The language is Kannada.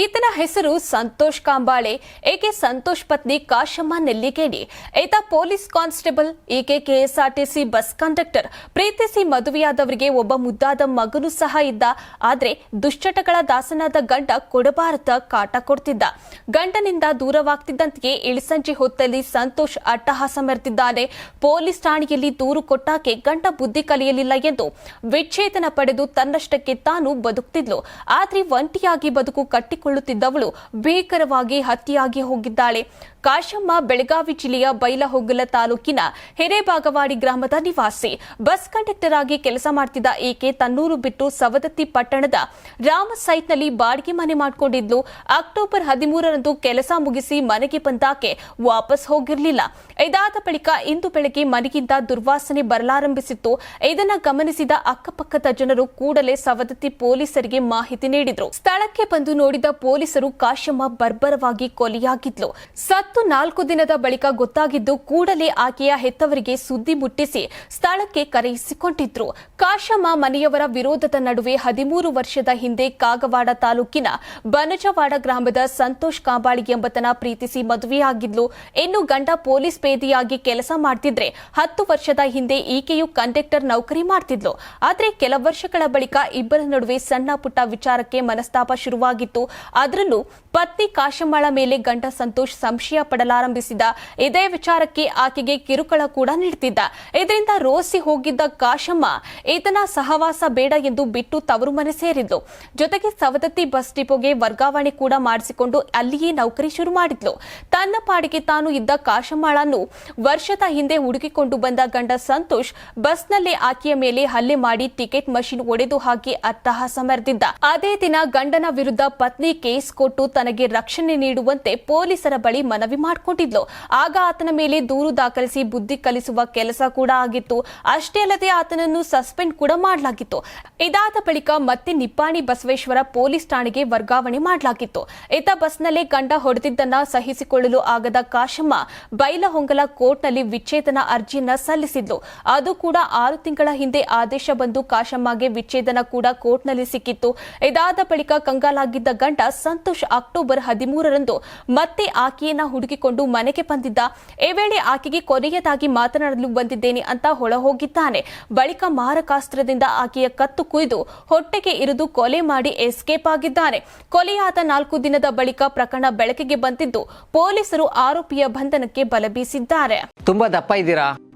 ಈತನ ಹೆಸರು ಸಂತೋಷ್ ಕಾಂಬಾಳೆ, ಏಕೆ ಸಂತೋಷ್ ಪತ್ನಿ ಕಾಶಮ್ಮ ನೆಲ್ಲಿಗೇಡಿ ಈತ ಪೊಲೀಸ್ ಕಾನ್ಸ್ಟೇಬಲ್, ಈಕೆ ಕೆಎಸ್ಆರ್ಟಿಸಿ ಬಸ್ ಕಂಡಕ್ಟರ್. ಪ್ರೀತಿಸಿ ಮದುವೆಯಾದವರಿಗೆ ಒಬ್ಬ ಮುದ್ದಾದ ಮಗನು ಸಹ ಇದ್ದ. ಆದರೆ ದುಶ್ಚಟಗಳ ದಾಸನಾದ ಗಂಡ ಕೊಡಬಾರದ ಕಾಟ ಕೊಡ್ತಿದ್ದ. ಗಂಡನಿಂದ ದೂರವಾಗ್ತಿದ್ದಂತೆಯೇ ಇಳಿಸಂಜೆ ಹೊತ್ತಲ್ಲಿ ಸಂತೋಷ್ ಅಟ್ಟಹಾಸ ಮೆರೆದಿದ್ದಾನೆ. ಪೊಲೀಸ್ ಠಾಣೆಯಲ್ಲಿ ದೂರು ಕೊಟ್ಟಾಕೆ ಗಂಡ ಬುದ್ಧಿ ಕಲಿಯಲಿಲ್ಲ ಎಂದು ವಿಚ್ಛೇದನ ಪಡೆದು ತನ್ನಷ್ಟಕ್ಕೆ ತಾನು ಬದುಕ್ತಿದ್ಲು. ಆದ್ರೆ ಒಂಟಿಯಾಗಿ ಬದುಕು ಕಟ್ಟಿಕೊಳ್ಳುತ್ತಿದ್ದವಳು ಭೀಕರವಾಗಿ ಹತ್ಯೆಯಾಗಿ ಹೋಗಿದ್ದಾಳೆ. ಕಾಶಮ್ಮ, ಬೆಳಗಾವಿ ಜಿಲ್ಲೆಯ ಬೈಲಹೊಗಲ ತಾಲೂಕಿನ ಹಿರೇಬಾಗವಾಡಿ ಗ್ರಾಮದ ನಿವಾಸಿ. ಬಸ್ ಕಂಡಕ್ಟರ್ ಆಗಿ ಕೆಲಸ ಮಾಡ್ತಿದ್ದ ಈಕೆ ತನ್ನೂರು ಬಿಟ್ಟು ಸವದತ್ತಿ ಪಟ್ಟಣದ ರಾಮ ಸೈಟ್ನಲ್ಲಿ ಬಾಡಿಗೆ ಮನೆ ಮಾಡಿಕೊಂಡಿದ್ಲು. ಅಕ್ಟೋಬರ್ ಹದಿಮೂರರಂದು ಕೆಲಸ ಮುಗಿಸಿ ಮನೆಗೆ ಬಂದಾಕೆ ವಾಪಸ್ ಹೋಗಿರಲಿಲ್ಲ. ಇದಾದ ಬಳಿಕ ಇಂದು ಬೆಳಗ್ಗೆ ಮನೆಗಿಂತ ದುರ್ವಾಸನೆ ಬರಲಾರಂಭಿಸಿತ್ತು. ಇದನ್ನು ಗಮನಿಸಿದ ಅಕ್ಕಪಕ್ಕದ ಜನರು ಕೂಡಲೇ ಸವದತ್ತಿ ಪೊಲೀಸರಿಗೆ ಮಾಹಿತಿ ನೀಡಿದರು. ಸ್ಥಳಕ್ಕೆ ಬಂದು ನೋಡಿದ ಪೊಲೀಸರು ಕಾಶಮ್ಮ ಬರ್ಬರವಾಗಿ ಕೊಲೆಯಾಗಿದ್ಲು. ಸತ್ತು ನಾಲ್ಕು ದಿನದ ಬಳಿಕ ಗೊತ್ತಾಗಿದ್ದು ಕೂಡಲೇ ಆಕೆಯ ಹೆತ್ತವರಿಗೆ ಸುದ್ದಿ ಮುಟ್ಟಿಸಿ ಸ್ಥಳಕ್ಕೆ ಕರೆಯಿಸಿಕೊಂಡಿದ್ರು. ಕಾಶಮ್ಮ ಮನೆಯವರ ವಿರೋಧದ ನಡುವೆ ಹದಿಮೂರು ವರ್ಷದ ಹಿಂದೆ ಕಾಗವಾಡ ತಾಲೂಕಿನ ಬನಜವಾಡ ಗ್ರಾಮದ ಸಂತೋಷ್ ಕಾಂಬಾಳಿ ಎಂಬತನ ಪ್ರೀತಿಸಿ ಮದುವೆಯಾಗಿದ್ಲು. ಇನ್ನು ಗಂಡ ಪೊಲೀಸ್ ಪೇದಿಯಾಗಿ ಕೆಲಸ ಮಾಡ್ತಿದ್ರೆ ಹತ್ತು ವರ್ಷದ ಹಿಂದೆ ಈಕೆಯು ಕಂಡಕ್ಟರ್ ನೌಕರಿ ಮಾಡ್ತಿದ್ಲು. ಆದರೆ ಕೆಲ ವರ್ಷಗಳ ಬಳಿಕ ಇಬ್ಬರ ನಡುವೆ ಸಣ್ಣ ಪುಟ್ಟ ವಿಚಾರಕ್ಕೆ ಮನಸ್ತಾಪ ಶುರುವಾಗಿತ್ತು. ಅದರಲ್ಲೂ ಪತ್ನಿ ಕಾಶಮ್ಮಳ ಮೇಲೆ ಗಂಡ ಸಂತೋಷ್ ಸಂಶಯ ಪಡಲಾರಂಭಿಸಿದ. ಇದೇ ವಿಚಾರಕ್ಕೆ ಆಕೆಗೆ ಕಿರುಕುಳ ಕೂಡ ನೀಡುತ್ತಿದ್ದ ಇದರಿಂದ ರೋಸಿ ಹೋಗಿದ್ದ ಕಾಶಮ್ಮ ಈತನ ಸಹವಾಸ ಬೇಡ ಎಂದು ಬಿಟ್ಟು ತವರು ಮನೆ ಸೇರಿದ್ಲು. ಜೊತೆಗೆ ಸವದತ್ತಿ ಬಸ್ ಡಿಪೋಗೆ ವರ್ಗಾವಣೆ ಕೂಡ ಮಾಡಿಸಿಕೊಂಡು ಅಲ್ಲಿಯೇ ನೌಕರಿ ಶುರು ಮಾಡಿದ್ಲು. ತನ್ನ ಪಾಡಿಗೆ ತಾನು ಇದ್ದ ಕಾಶಮ್ಮಳನ್ನು ವರ್ಷದ ಹಿಂದೆ ಹುಡುಕಿಕೊಂಡು ಬಂದ ಗಂಡ ಸಂತೋಷ್ ಬಸ್ನಲ್ಲಿ ಆಕೆಯ ಮೇಲೆ ಹಲ್ಲೆ ಮಾಡಿ ಟಿಕೆಟ್ ಮಷಿನ್ ಒಡೆದು ಹಾಕಿ ಅಟ್ಟಹಾಸ ಮೆರೆದಿದ್ದ ಅದೇ ದಿನ ಗಂಡನ ವಿರುದ್ಧ ಪತ್ನಿ ಕೇಸ್ ಕೊಟ್ಟು ತನಗೆ ರಕ್ಷಣೆ ನೀಡುವಂತೆ ಪೊಲೀಸರ ಬಳಿ ಮನವಿ ಮಾಡಿಕೊಂಡಿದ್ಲು ಆಗ ಆತನ ಮೇಲೆ ದೂರು ದಾಖಲಿಸಿ ಬುದ್ಧಿ ಕಲಿಸುವ ಕೆಲಸ ಕೂಡ ಆಗಿತ್ತು. ಅಷ್ಟೇ ಅಲ್ಲದೆ ಆತನನ್ನು ಸಸ್ಪೆಂಡ್ ಕೂಡ ಮಾಡಲಾಗಿತ್ತು. ಇದಾದ ಬಳಿಕ ಮತ್ತೆ ನಿಪ್ಪಾಣಿ ಬಸವೇಶ್ವರ ಪೊಲೀಸ್ ಠಾಣೆಗೆ ವರ್ಗಾವಣೆ ಮಾಡಲಾಗಿತ್ತು. ಈತ ಬಸ್ನಲ್ಲೇ ಗಂಡ ಹೊಡೆದಿದ್ದನ್ನ ಸಹಿಸಿಕೊಳ್ಳಲು ಆಗದ ಕಾಶಮ್ಮ ಬೈಲಹೊಂಗಲ ಕೋರ್ಟ್ನಲ್ಲಿ ವಿಚ್ಛೇದನ ಅರ್ಜಿಯನ್ನ ಸಲ್ಲಿಸಿದ್ಲು. ಅದು ಕೂಡ ಆರು ತಿಂಗಳ ಹಿಂದೆ ಆದೇಶ ಬಂದು ಕಾಶಮ್ಮಗೆ ವಿಚ್ಛೇದನ ಕೂಡ ಕೋರ್ಟ್ನಲ್ಲಿ ಸಿಕ್ಕಿತ್ತು. ಇದಾದ ಬಳಿಕ ಕಂಗಾಲಾಗಿದ್ದ ಗಂಡ ಸಂತೋಷ್ ಅಕ್ಟೋಬರ್ ಹದಿಮೂರರಂದು ಮತ್ತೆ ಆಕೆಯನ್ನ ಹುಡುಕಿಕೊಂಡು ಮನೆಗೆ ಬಂದಿದ್ದ. ಈ ವೇಳೆ ಆಕೆಗೆ ಕೊನೆಯದಾಗಿ ಮಾತನಾಡಲು ಬಂದಿದ್ದೇನೆ ಅಂತ ಹೊಳಹೋಗಿದ್ದಾನೆ. ಬಳಿಕ ಮಾರಕಾಸ್ತ್ರದಿಂದ ಆಕೆಯ ಕತ್ತು ಕುಯ್ದು ಹೊಟ್ಟೆಗೆ ಇರಿದು ಕೊಲೆ ಮಾಡಿ ಎಸ್ಕೇಪ್ ಆಗಿದ್ದಾನೆ. ಕೊಲೆಯಾದ ನಾಲ್ಕು ದಿನದ ಬಳಿಕ ಪ್ರಕರಣ ಬೆಳಕಿಗೆ ಬಂದಿದ್ದು ಪೊಲೀಸರು ಆರೋಪಿಯ ಬಂಧನಕ್ಕೆ ಬಲ ಬೀಸಿದ್ದಾರೆ. ತುಂಬಾ ದಪ್ಪ ಇದ್ದೀರಾ?